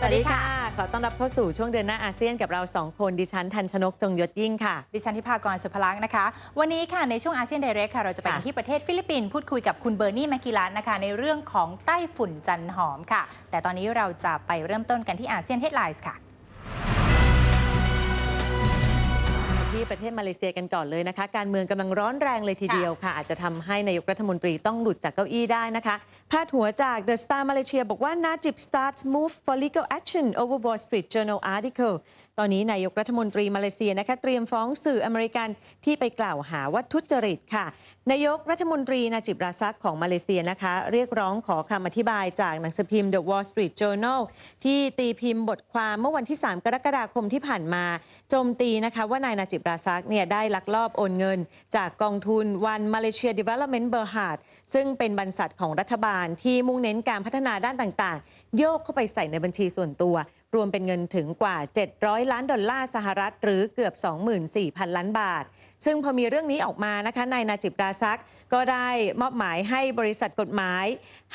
สวัสดีค่ะ ขอต้อนรับเข้าสู่ช่วงเดือนหน้าอาเซียนกับเราสองคนดิฉันทันชนกจงยศยิ่งค่ะ ดิฉันทิพากรสุภลักษณ์นะคะ วันนี้ค่ะในช่วงอาเซียนไดเรกค่ะ เราจะไปกันค่ะที่ประเทศฟิลิปปินส์พูดคุยกับคุณเบอร์นี่แมกกิลัสนะคะ ในเรื่องของไต้ฝุ่นจันหอมค่ะ แต่ตอนนี้เราจะไปเริ่มต้นกันที่อาเซียนเฮดไลน์ค่ะ ที่ประเทศมาเลเซียกันก่อนเลยนะคะ การเมืองกำลังร้อนแรงเลยทีเดียวค่ะ อาจจะทำให้นายกรัฐมนตรีต้องหลุดจากเก้าอี้ได้นะคะ พาดหัวจาก The Star มาเลเซียบอกว่า Najib starts move for legal action over Wall Street Journal article ตอนนี้นายกรัฐมนตรีมาเลเซียนะคะเตรียมฟ้องสื่ออเมริกันที่ไปกล่าวหาว่าทุจริตค่ะ นายกรัฐมนตรีนาจิบราซักของมาเลเซียนะคะ เรียกร้องขอคำอธิบายจากหนังสือพิมพ์ The Wall Street Journal ที่ตีพิมพ์บทความเมื่อวันที่ 3 กรกฎาคมที่ผ่านมาโจมตีนะคะว่านายนาจิบราซักเนี่ยได้ลักลอบโอนเงิน จากกองทุน One Malaysia Development Berhad ซึ่งเป็นบรรษัทของรัฐบาลที่มุ่งเน้นการพัฒนาด้านต่างๆ โยกเข้าไปใส่ในบัญชีส่วนตัว รวมเป็นเงินถึงกว่า 700 ล้านดอลลาร์สหรัฐ หรือเกือบ 24,000 ล้านบาท ซึ่งพอมีเรื่องนี้ออกมานะคะนายนาจิบราซักก็ได้มอบหมายให้บริษัทกฎหมาย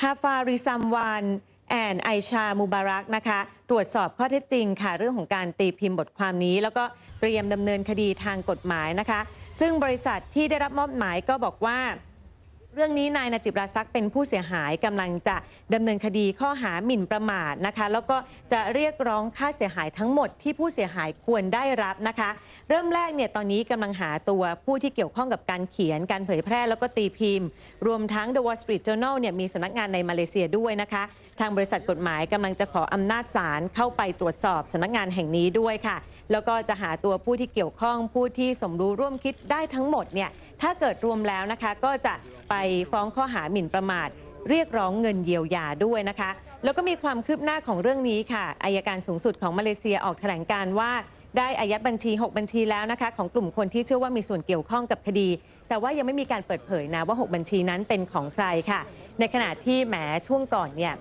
ฮาฟาริซัมวาน แอนไอชามูบารักนะคะ ตรวจสอบข้อเท็จจริงค่ะ เรื่องของการตีพิมพ์บทความนี้ แล้วก็เตรียมดำเนินคดีทางกฎหมายนะคะ ซึ่งบริษัทที่ได้รับมอบหมายก็บอกว่า เรื่องนี้นายนาจิบราซักเป็นผู้เสียหายกำลังจะดำเนินคดีข้อหาหมิ่นประมาทนะคะ แล้วก็จะเรียกร้องค่าเสียหายทั้งหมดที่ผู้เสียหายควรได้รับนะคะ เริ่มแรกเนี่ยตอนนี้กำลังหาตัวผู้ที่เกี่ยวข้องกับการเขียน การเผยแพร่แล้วก็ตีพิมพ์ รวมทั้ง The Wall Street Journal เนี่ยมีสำนักงานในมาเลเซียด้วยนะคะ ทางบริษัทกฎหมายกำลังจะขออำนาจศาลเข้าไปตรวจสอบสำนักงานแห่งนี้ด้วยค่ะ แล้วก็จะหาตัวผู้ที่เกี่ยวข้องผู้ที่สมรู้ร่วมคิดได้ทั้งหมดเนี่ยถ้าเกิดรวมแล้วนะคะก็จะไปฟ้องข้อหาหมิ่นประมาท เรียกร้องเงินเยียวยาด้วยนะคะ แล้วก็มีความคืบหน้าของเรื่องนี้ค่ะอายการสูงสุดของมาเลเซียออกแถลงการว่า ได้อายัดบัญชี 6 บัญชีแล้วนะคะ ของกลุ่มคนที่เชื่อว่ามีส่วนเกี่ยวข้องกับคดี แต่ว่ายังไม่มีการเปิดเผยนะว่า 6 บัญชีนั้นเป็นของใครค่ะ ในขณะที่แหมช่วงก่อนเนี่ย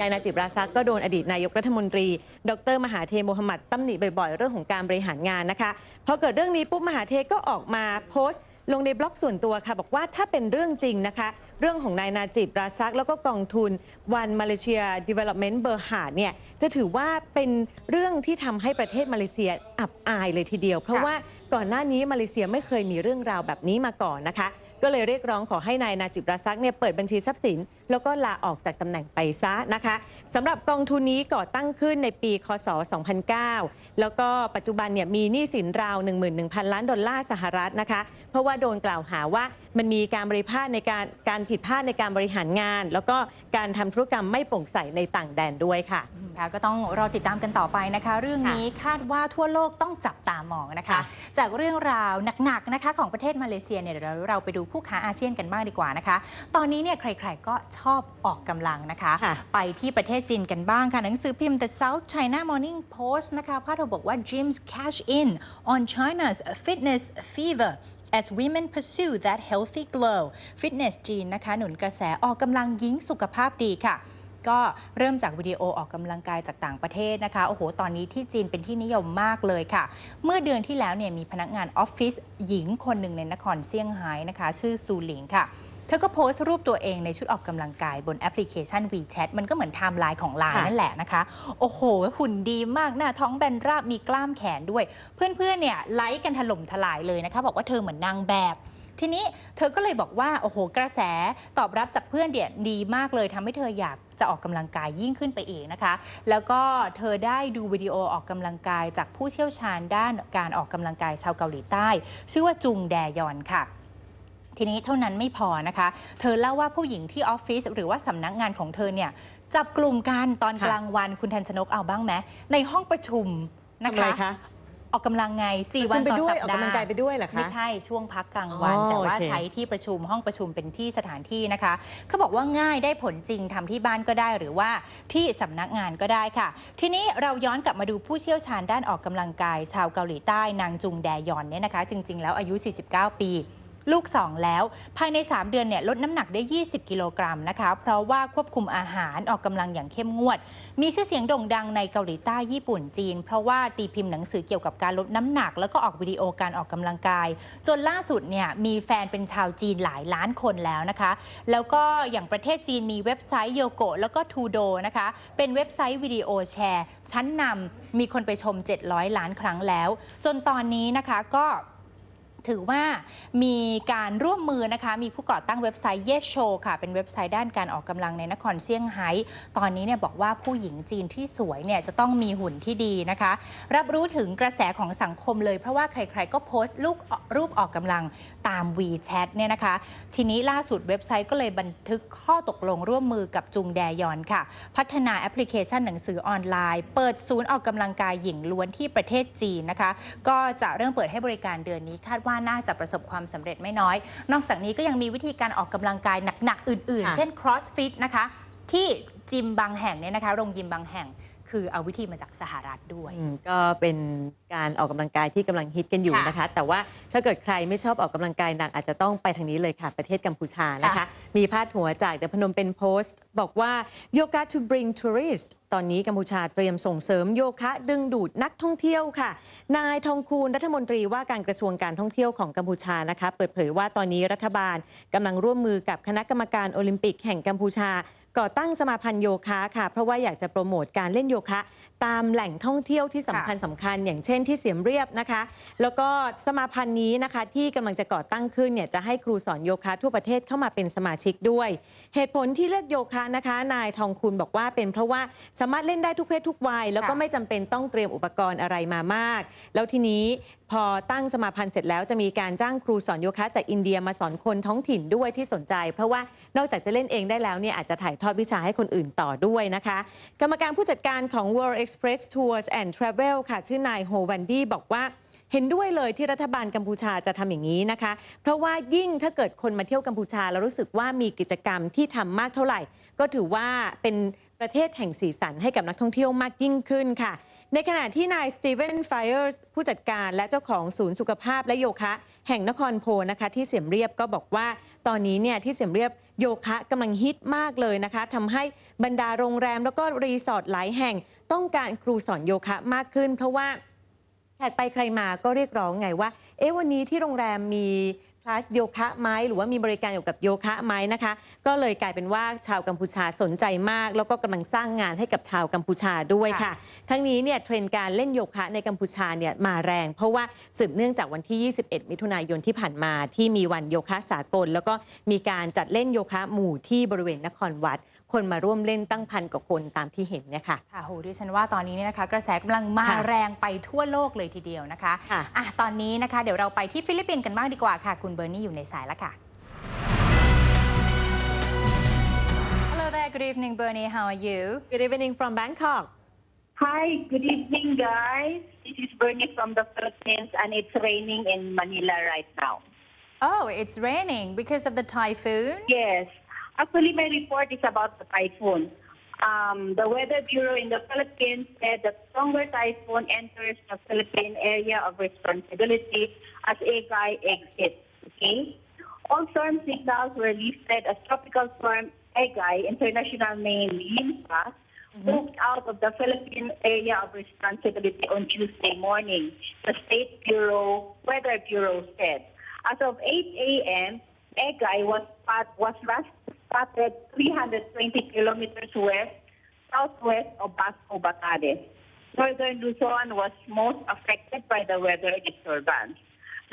นายนาจิบราซักก็โดนอดีตนายกรัฐมนตรี ดร มหาเทโมฮัมหมัดตำหนิบ่อยๆ เรื่องของการบริหารงานนะคะ พอเกิดเรื่องนี้ปุ๊บมหาเทก็ออกมาโพสต์ ลงในบล็อกส่วนตัวค่ะ บอกว่าถ้าเป็นเรื่องจริงนะคะ เรื่องของนายนาจิบราซัก แล้วก็กองทุนวันมาเลเซียดีเวล็อปเมนต์เบอร์หาเนี่ยจะถือว่าเป็นเรื่องที่ทำให้ประเทศมาเลเซียอับอายเลยทีเดียว เพราะว่าก่อนหน้านี้มาเลเซียไม่เคยมีเรื่องราวแบบนี้มาก่อนนะคะ ก็เลยเรียกร้องขอให้นายนาจิบราซักเนี่ยเปิดบัญชีทรัพย์สิน แล้วก็ลาออกจากตำแหน่งไปซะนะคะสำหรับกองทุนนี้ก่อตั้งขึ้นในปี คศ 2009 แล้วก็ปัจจุบันเนี่ยมีหนี้สินราว 11,000 ล้านดอลลาร์สหรัฐนะคะ เพราะว่าโดนกล่าวหาว่ามันมีการบริพลาทในการการผิดพลาดในการบริหารงาน แล้วก็การทำธุรกรรมไม่โปร่งใสในต่างแดนด้วยค่ะค่ะก็ต้องรอติดตามกันต่อไปนะคะ เรื่องนี้คาดว่าทั่วโลกต้องจับตามองนะคะค่ะจากเรื่องราวหนักๆนะคะของประเทศมาเลเซียเนี่ยเดี๋ยวเราไปดูคู่ค้าอาเซียนกันบ้างดีกว่านะคะ ตอนนี้เนี่ยใคร ๆ ก็ชอบออกกำลังนะคะ ค่ะ ไปที่ประเทศจีนกันบ้างค่ะ หนังสือพิมพ์ The South China Morning Post นะคะพาดหัวบอกว่า Gyms cash in on China's fitness fever as women pursue that healthy glow ฟิตเนสจีนนะคะ หนุนกระแสออกกำลังยิ้งสุขภาพดีค่ะ ก็เริ่มจากวิดีโอออกกำลังกายจากต่างประเทศนะคะ โอ้โห ตอนนี้ที่จีนเป็นที่นิยมมากเลยค่ะ เมื่อเดือนที่แล้วเนี่ยมีพนักงานออฟฟิศหญิงคนหนึ่งในนครเซี่ยงไฮ้นะคะ ชื่อซูหลิงค่ะเธอก็โพสต์รูปตัวเองในชุดออกกำลังกายบนแอปพลิเคชัน WeChat มันก็เหมือนไทม์ไลน์ของไลน์ค่ะนั่นแหละนะคะ โอ้โห หุ่นดีมากหน้าท้องแบนราบมีกล้ามแขนด้วย เพื่อนๆเนี่ยไลค์กันถล่มทลายเลยนะคะ บอกว่าเธอเหมือนนางแบบ ทีนี้เธอก็เลยบอกว่าโอ้โหกระแสตอบรับจากเพื่อนเดียดีมากเลยทำให้เธออยากจะออกกำลังกายยิ่งขึ้นไปอีกนะคะ แล้วก็เธอได้ดูวิดีโอออกกำลังกายจากผู้เชี่ยวชาญด้านการออกกำลังกายชาวเกาหลีใต้ ชื่อว่าจุงแดยอนค่ะทีนี้เท่านั้นไม่พอนะคะ เธอเล่าว่าผู้หญิงที่ออฟฟิศหรือว่าสำนักงานของเธอเนี่ยจับกลุ่มกันตอนค่ะกลางวันคุณทันชนกเอาบ้างไหมในห้องประชุมนะทำอะไรคะคะ ออกกำลังไง4ประชุมวันต่อไปด้วยสัปออกดาห์กำลังกายไปด้วยเหรอคะไม่ใช่ช่วงพักกลางวัน อ๋อแต่ว่าโอเค ใช้ที่ประชุมห้องประชุมเป็นที่สถานที่นะคะ เขาบอกว่าง่ายได้ผลจริงทำที่บ้านก็ได้หรือว่าที่สำนักงานก็ได้ค่ะ ทีนี้เราย้อนกลับมาดูผู้เชี่ยวชาญด้านออกกำลังกาย ชาวเกาหลีใต้นางจุงแดยอนเนี่ยนะคะ จริง ๆ แล้วอายุ 49 ปี ลูก 2 แล้ว ภายใน 3 เดือนเนี่ยลดน้ำหนักได้ 20 กิโลกรัมนะคะ เพราะว่าควบคุมอาหารออกกำลังอย่างเข้มงวด มีชื่อเสียงโด่งดังในเกาหลีใต้ญี่ปุ่นจีน เพราะว่าตีพิมพ์หนังสือเกี่ยวกับการลดน้ำหนัก แล้วก็ออกวิดีโอการออกกำลังกาย จนล่าสุดเนี่ยมีแฟนเป็นชาวจีนหลายล้านคนแล้วนะคะ แล้วก็อย่างประเทศจีนมีเว็บไซต์โยโกะแล้วก็ทูโดนะคะ เป็นเว็บไซต์วิดีโอแชร์ ชั้นนำมีคนไปชม 700 ล้านครั้งแล้ว จนตอนนี้นะคะก็ ถือว่ามีการร่วมมือนะคะ มีผู้ก่อตั้งเว็บไซต์ Yes Show ค่ะ เป็นเว็บไซต์ด้านการออกกำลังในนครเซี่ยงไฮ้ ตอนนี้เนี่ยบอกว่าผู้หญิงจีนที่สวยเนี่ยจะต้องมีหุ่นที่ดีนะคะ รับรู้ถึงกระแสของสังคมเลย เพราะว่าใครๆ ก็โพสต์รูปรูปออกกำลังตาม WeChat เนี่ยนะคะ ทีนี้ล่าสุดเว็บไซต์ก็เลยบันทึกข้อตกลงร่วมมือกับจุงแดยอนค่ะ พัฒนาแอปพลิเคชันหนังสือออนไลน์ เปิดศูนย์ออกกำลังกายหญิงล้วนที่ประเทศจีนนะคะ ก็จะเริ่มเปิดให้บริการเดือนนี้คาดว่าน่าจะประสบความสำเร็จไม่น้อย นอกจากนี้ก็ยังมีวิธีการออกกำลังกายหนักๆอื่นค่ะๆเช่น CrossFit นะคะ ที่จิมบางแห่งเนี่ยนะคะโรงยิมบางแห่งคือเอาวิธีมาจากสหรัฐด้วยอืมก็เป็นการออกกำลังกายที่กำลังฮิตกันอยู่ค่ะนะคะ แต่ว่าถ้าเกิดใครไม่ชอบออกกำลังกายหนักอาจจะต้องไปทางนี้เลยค่ะ ประเทศกัมพูชานะคะค่ะมีพาดหัวจากเดพนมเป็นโพสต์ บอกว่า yoga to bring tourist ตอนนี้กัมพูชาเตรียมส่งเสริมโยคะ ดึงดูดนักท่องเที่ยวค่ะ นายทองคูณรัฐมนตรีว่าการกระทรวงการท่องเที่ยวของกัมพูชานะคะ เปิดเผยว่าตอนนี้รัฐบาลกำลังร่วมมือกับคณะกรรมการโอลิมปิกแห่งกัมพูชาก่อตั้งสมาพันธ์โยคะค่ะ เพราะว่าอยากจะโปรโมทการเล่นโยคะ ตามแหล่งท่องเที่ยวที่สำคัญสำคัญ อย่างเช่นที่เสียมเรียบนะคะ แล้วก็สมาพันธ์นี้นะคะที่กำลังจะก่อตั้งขึ้นเนี่ยจะให้ครูสอนโยคะทั่วประเทศเข้ามาเป็นสมาชิกด้วย เหตุผลที่เลือกโยคะนะคะ นายทองคุณบอกว่าเป็นเพราะว่าสามารถเล่นได้ทุกเพศทุกวัย แล้วก็ค่ะไม่จำเป็นต้องเตรียมอุปกรณ์อะไรมามาก แล้วทีนี้ พอตั้งสมาพันธ์เสร็จแล้วจะมีการจ้างครูสอนโยคะจากอินเดียมาสอนคนท้องถิ่นด้วยที่สนใจ เพราะว่านอกจากจะเล่นเองได้แล้วเนี่ยอาจจะถ่ายทอดวิชาให้คนอื่นต่อด้วยนะคะ กรรมการผู้จัดการของ World Express Tours and Travel ค่ะชื่อนายโฮวันดี้บอกว่าเห็นด้วยเลยที่รัฐบาลกัมพูชาจะทำอย่างนี้นะคะ เพราะว่ายิ่งถ้าเกิดคนมาเที่ยวกัมพูชา แล้วรู้สึกว่ามีกิจกรรมที่ทำมากเท่าไหร่ ก็ถือว่าเป็นประเทศแห่งสีสันให้กับนักท่องเที่ยวมากยิ่งขึ้นค่ะ ในขณะที่นายสตีเวนไฟเออร์ผู้จัดการและเจ้าของศูนย์สุขภาพและโยคะ แห่งนครโพนะคะที่เสียมเรียบก็บอกว่า ตอนนี้เนี่ยที่เสียมเรียบโยคะกำลังฮิตมากเลยนะคะทำให้บรรดาโรงแรมแล้วก็รีสอร์ทหลายแห่ง ต้องการครูสอนโยคะมากขึ้น เพราะว่าแขกไปใครมาก็เรียกร้องไงว่า เอ๊ะวันนี้ที่โรงแรมมี ลาสโยคะไหมหรือว่ามีบริการเกี่ยวกับโยคะไหมนะคะ ก็เลยกลายเป็นว่าชาวกัมพูชาสนใจมาก แล้วก็กำลังสร้างงานให้กับชาวกัมพูชาด้วยค่ะ ทั้งนี้เนี่ยเทรนด์การเล่นโยคะในกัมพูชาเนี่ยมาแรง เพราะว่าสืบเนื่องจากวันที่ 21 มิถุนายนที่ผ่านมาที่มีวันโยคะสากล แล้วก็มีการจัดเล่นโยคะหมู่ที่บริเวณนครวัด คนมาร่วมเล่นตั้งพันกว่าคนตามที่เห็นเนี่ยค่ะค่ะโหดิฉันว่าตอนนี้เนี่ยนะคะ กระแสกำลังมาค่ะแรงไปทั่วโลกเลยทีเดียวนะคะค่ะอะตอนนี้นะคะ เดี๋ยวเราไปที่ฟิลิปปินส์กันบ้างดีกว่าค่ะคุณเบอร์นี่อยู่ในสายแล้วค่ะ Hello there good evening Bernie how are you Good evening from Bangkok Hi, good evening, guys. This is Bernie from the Philippines, and it's raining in Manila right now. Oh it's raining because of the typhoon Yes, actually, my report is about the typhoon. Um, the Weather Bureau in the Philippines said that stronger typhoon enters the Philippine area of responsibility as Agay exits. All storm signals were lifted as tropical storm Agay, international name Limpa, mm-hmm. moved out of the Philippine area of responsibility on Tuesday morning. The State Bureau Weather Bureau said. As of 8 a.m., Egay was spot, was last spotted 320 kilometers west southwest of Basco Batanes. Northern Luzon was most affected by the weather disturbance.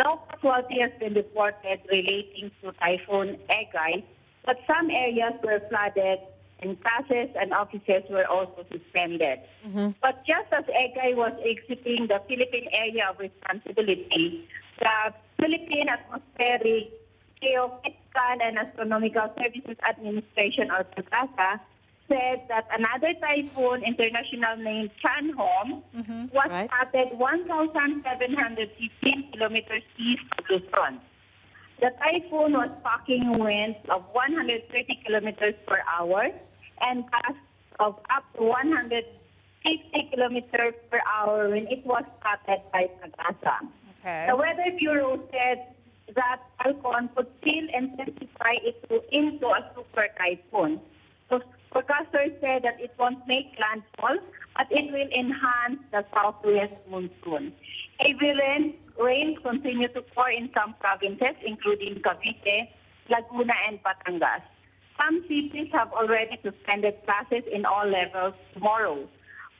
No casualty has been reported relating to Typhoon Egay, but some areas were flooded and classes and offices were also suspended. Mm-hmm. But just as Egay was exiting the Philippine area of responsibility, the Philippine Atmospheric, Geophysical and Astronomical Services Administration, or PASA, said that another typhoon, international name Chanhom, mm-hmm. was Right. spotted 1,715 kilometers east of Luzon. The typhoon was packing winds of 130 kilometers per hour and gusts of up to 150 kilometers per hour when it was spotted by Pagasa. okay The Weather Bureau said that Falcon could still intensify it to, into a super typhoon. So forecasters said that it won't make landfall, but it will enhance the southwest monsoon. Heavy rain, rain continue to pour in some provinces, including Cavite, Laguna, and Batangas. Some cities have already suspended classes in all levels tomorrow.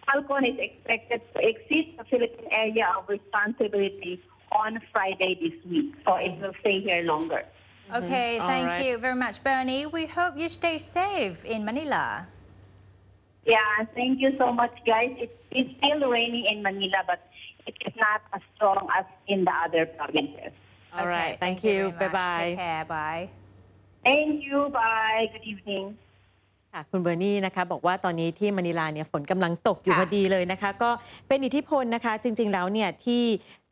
Falcon is expected to exceed the Philippine area of responsibility on Friday this week, so it will stay here longer. Okay, All thank right. you very much, Bernie. We hope you stay safe in Manila. Yeah, thank you so much, guys. It, it's still raining in Manila, but it is not as strong as in the other provinces. All right Okay, thank you very much. bye Take bye care. Bye. Thank you. Bye. Good evening. ค่ะคุณเบอร์นี่นะคะบอกว่าตอนนี้ที่มะนิลาเนี่ยฝนกำลังตกอยู่ ค่ะ พอดีเลยนะคะ ก็เป็นอิทธิพลนะคะ จริง ๆ แล้วเนี่ยที่เอ่อ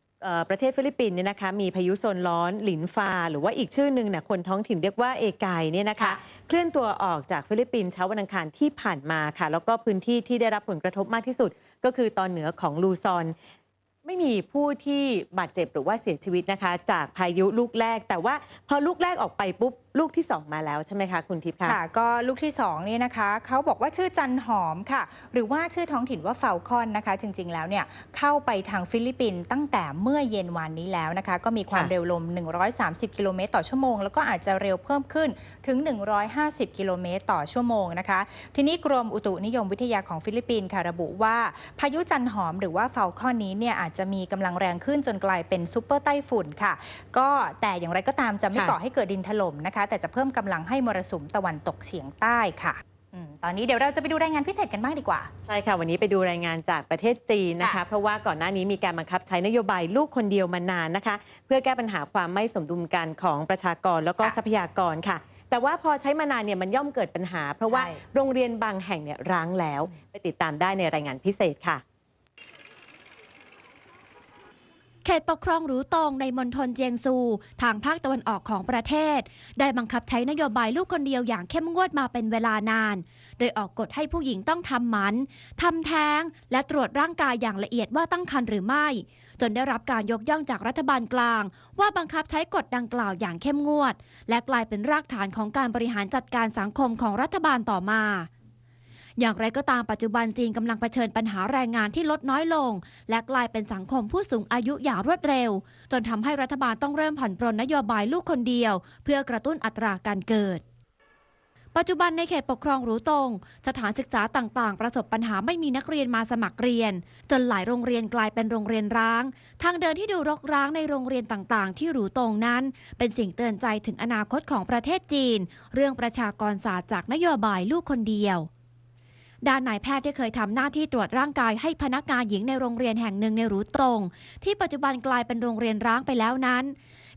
ประเทศฟิลิปปินส์เนี่ยนะคะมีพายุโซนร้อนหลินฟา หรือว่าอีกชื่อหนึ่งเนี่ยคนท้องถิ่นเรียกว่าเอกายเนี่ยนะคะค่ะเคลื่อนตัวออกจากฟิลิปปินส์เช้าวันอังคารที่ผ่านมาค่ะ แล้วก็พื้นที่ที่ได้รับผลกระทบมากที่สุด ก็คือตอนเหนือของลูซอน ไม่มีผู้ที่บาดเจ็บหรือว่าเสียชีวิตนะคะ จากพายุลูกแรก แต่ว่าพอลูกแรกออกไปปุ๊บ ลูกที่สองมาแล้วใช่ไหมคะคุณทิพย์คะ ค่ะ ก็ลูกที่2เนี่ยนะคะเขาบอกว่าชื่อจันหอมค่ะ หรือว่าชื่อท้องถิ่นว่าเฟลคอนนะคะ จริงๆแล้วเนี่ยเข้าไปทางฟิลิปปินส์ตั้งแต่เมื่อเย็นวานนี้แล้วนะคะ ก็มีความค่ะเร็วลม 130 กิโลเมตรต่อชั่วโมง แล้วก็อาจจะเร็วเพิ่มขึ้นถึง 150 กิโลเมตรต่อชั่วโมงนะคะ ทีนี้กรมอุตุนิยมวิทยาของฟิลิปปินส์ค่ะระบุว่าพายุจันหอมหรือว่าเฟลคอนนี้เนี่ยอาจจะมีกำลังแรงขึ้นจนกลายเป็นซูเปอร์ไต้ฝุ่นค่ะ ก็แต่อย่างไรก็ตามจะไม่ค่ะก่อให้เกิดดินถล่มนะคะแต่จะเพิ่มกำลังให้มรสุมตะวันตกเฉียงใต้ค่ะอืมตอนนี้เดี๋ยวเราจะไปดูรายงานพิเศษกันบ้างดีกว่า ใช่ค่ะวันนี้ไปดูรายงานจากประเทศจีนนะคะค่ะเพราะว่าก่อนหน้านี้มีการบังคับใช้นโยบายลูกคนเดียวมานานนะคะ เพื่อแก้ปัญหาความไม่สมดุลกันของประชากรแล้วก็ค่ะทรัพยากรค่ะ แต่ว่าพอใช้มานานเนี่ยมันย่อมเกิดปัญหา เพราะว่าใช่โรงเรียนบางแห่งเนี่ยร้างแล้ว ไปติดตามได้ในรายงานพิเศษค่ะ เขตปกครองหรูตงในมณฑลเจียงซู ทางภาคตะวันออกของประเทศ ได้บังคับใช้นโยบายลูกคนเดียวอย่างเข้มงวดมาเป็นเวลานาน โดยออกกฎให้ผู้หญิงต้องทำหมันทำแท้ง และตรวจร่างกายอย่างละเอียดว่าตั้งครรภ์หรือไม่ จนได้รับการยกย่องจากรัฐบาลกลาง ว่าบังคับใช้กฎดังกล่าวอย่างเข้มงวด และกลายเป็นรากฐานของการบริหารจัดการสังคมของรัฐบาลต่อมา อย่างไรก็ตามปัจจุบันจีนกำลังเผชิญปัญหาแรงงานที่ลดน้อยลง และกลายเป็นสังคมผู้สูงอายุอย่างรวดเร็ว จนทำให้รัฐบาลต้องเริ่มผ่อนปรนนโยบายลูกคนเดียว เพื่อกระตุ้นอัตราการเกิดปัจจุบันในเขตปกครองหรูตง สถานศึกษาต่างๆ ประสบปัญหาไม่มีนักเรียนมาสมัครเรียน จนหลายโรงเรียนกลายเป็นโรงเรียนร้าง ทางเดินที่ดูรกร้างในโรงเรียนต่างๆ ที่หรูตงนั้น เป็นสิ่งเตือนใจถึงอนาคตของประเทศจีน เรื่องประชากรศาสตร์จากนโยบายลูกคนเดียว ด้านนายแพทย์ที่เคยทำหน้าที่ตรวจร่างกายให้พนักงานหญิงในโรงเรียนแห่งหนึ่งในหรูตรง ที่ปัจจุบันกลายเป็นโรงเรียนร้างไปแล้วนั้น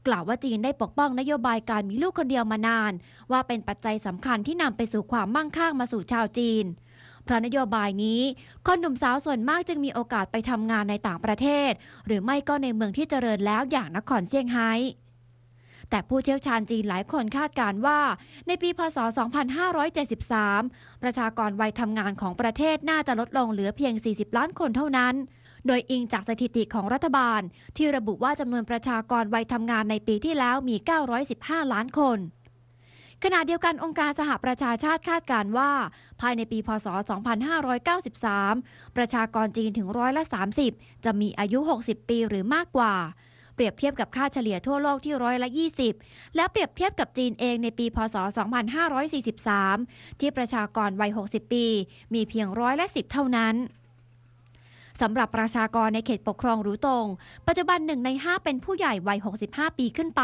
กล่าวว่าจีนได้ปกป้องนโยบายการมีลูกคนเดียวมานาน ว่าเป็นปัจจัยสำคัญที่นำไปสู่ความมั่งคั่งมาสู่ชาวจีนเพราะนโยบายนี้คนหนุ่มสาวส่วนมากจึงมีโอกาสไปทำงานในต่างประเทศ หรือไม่ก็ในเมืองที่เจริญแล้วอย่างนครเซี่ยงไฮ้ แต่ผู้เชี่ยวชาญจีนหลายคนคาดการณ์ว่า ในปีพศ 2573 ประชากรวัยทำงานของประเทศน่าจะลดลงเหลือเพียง 40 ล้านคนเท่านั้น โดยอิงจากสถิติของรัฐบาล ที่ระบุว่าจำนวนประชากรวัยทำงานในปีที่แล้วมี 915 ล้านคนขณะเดียวกันองค์การสหประชาชาติคาดการณ์ว่า ภายในปีพศ 2593 ประชากรจีนถึงร้อยละ 30 จะมีอายุ 60 ปีหรือมากกว่า เปรียบเทียบกับค่าเฉลี่ยทั่วโลกที่ร้อยละ 20 และเปรียบเทียบกับจีนเองในปี พศ 2543 ที่ประชากรวัย 60 ปี มีเพียงร้อยละ10 เท่านั้นสำหรับประชากรในเขตปกครองรูตง ปัจจุบันหนึ่งใน 5 เป็นผู้ใหญ่วัย 65 ปีขึ้นไป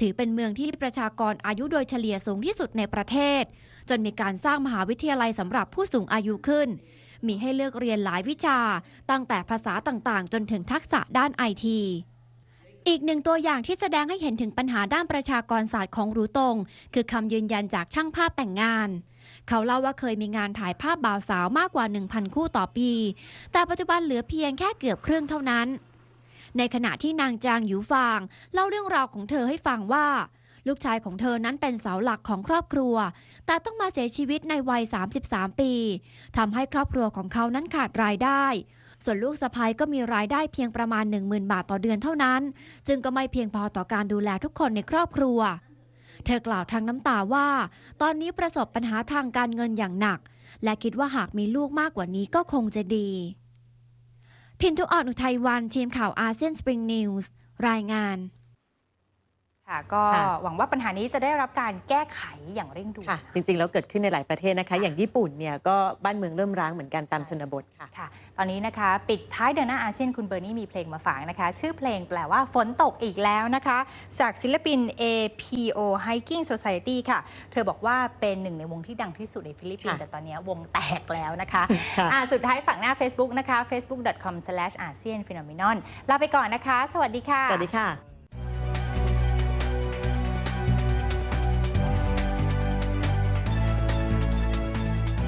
ถือเป็นเมืองที่ประชากรอายุโดยเฉลี่ยสูงที่สุดในประเทศ จนมีการสร้างมหาวิทยาลัยสำหรับผู้สูงอายุขึ้น มีให้เลือกเรียนหลายวิชา ตั้งแต่ภาษาต่างๆ จนถึงทักษะด้านไอที อีกหนึ่งตัวอย่างที่แสดงให้เห็นถึงปัญหาด้านประชากรศาสตร์ของรูตง คือคำยืนยันจากช่างภาพแต่งงาน เขาเล่าว่าเคยมีงานถ่ายภาพบ่าวสาวมากกว่า 1,000 คู่ต่อปี แต่ปัจจุบันเหลือเพียงแค่เกือบครึ่งเท่านั้น ในขณะที่นางจางหยูฟาง เล่าเรื่องราวของเธอให้ฟังว่า ลูกชายของเธอนั้นเป็นเสาหลักของครอบครัว แต่ต้องมาเสียชีวิตในวัย 33 ปีทำให้ครอบครัวของเขานั้นขาดรายได้ ส่วนลูกสะพ้ยก็มีรายได้เพียงประมาณ 10,000 บาทต่อเดือนเท่านั้น ซึ่งก็ไม่เพียงพอต่อการดูแลทุกคนในครอบครัว เธอกล่าวทางน้ำตาว่า ตอนนี้ประสบปัญหาทางการเงินอย่างหนัก และคิดว่าหากมีลูกมากกว่านี้ก็คงจะดี พินทุออนอุทัยวันทีมข่าวอาเซียนสปริงนิวส์รายงาน ค่ะก็ค่ะหวังว่าปัญหานี้จะได้รับการแก้ไขอย่างเร่งด่วนค่ะจริงๆ แล้วเกิดขึ้นในหลายประเทศนะคะ อย่างญี่ปุ่นเนี่ยก็บ้านเมืองเริ่มร้างเหมือนกันตามชนบทค่ะค่ะ ตอนนี้นะคะปิดท้ายเดือนหน้าอาเซียนคุณเบอร์นี่มีเพลงมาฝากนะคะ ชื่อเพลงแปลว่าฝนตกอีกแล้วนะคะ จากศิลปิน APO Hiking Society ค่ะ เธอบอกว่าเป็นหนึ่งในวงที่ดังที่สุดในฟิลิปปินส์ค่ะแต่ตอนนี้วงแตกแล้วนะคะค่ะอ่าสุดท้ายฝั่งหน้า Facebook นะคะ facebook.com/asianphenomenon ลาไปก่อนนะคะ สวัสดีค่ะสวัสดีค่ะ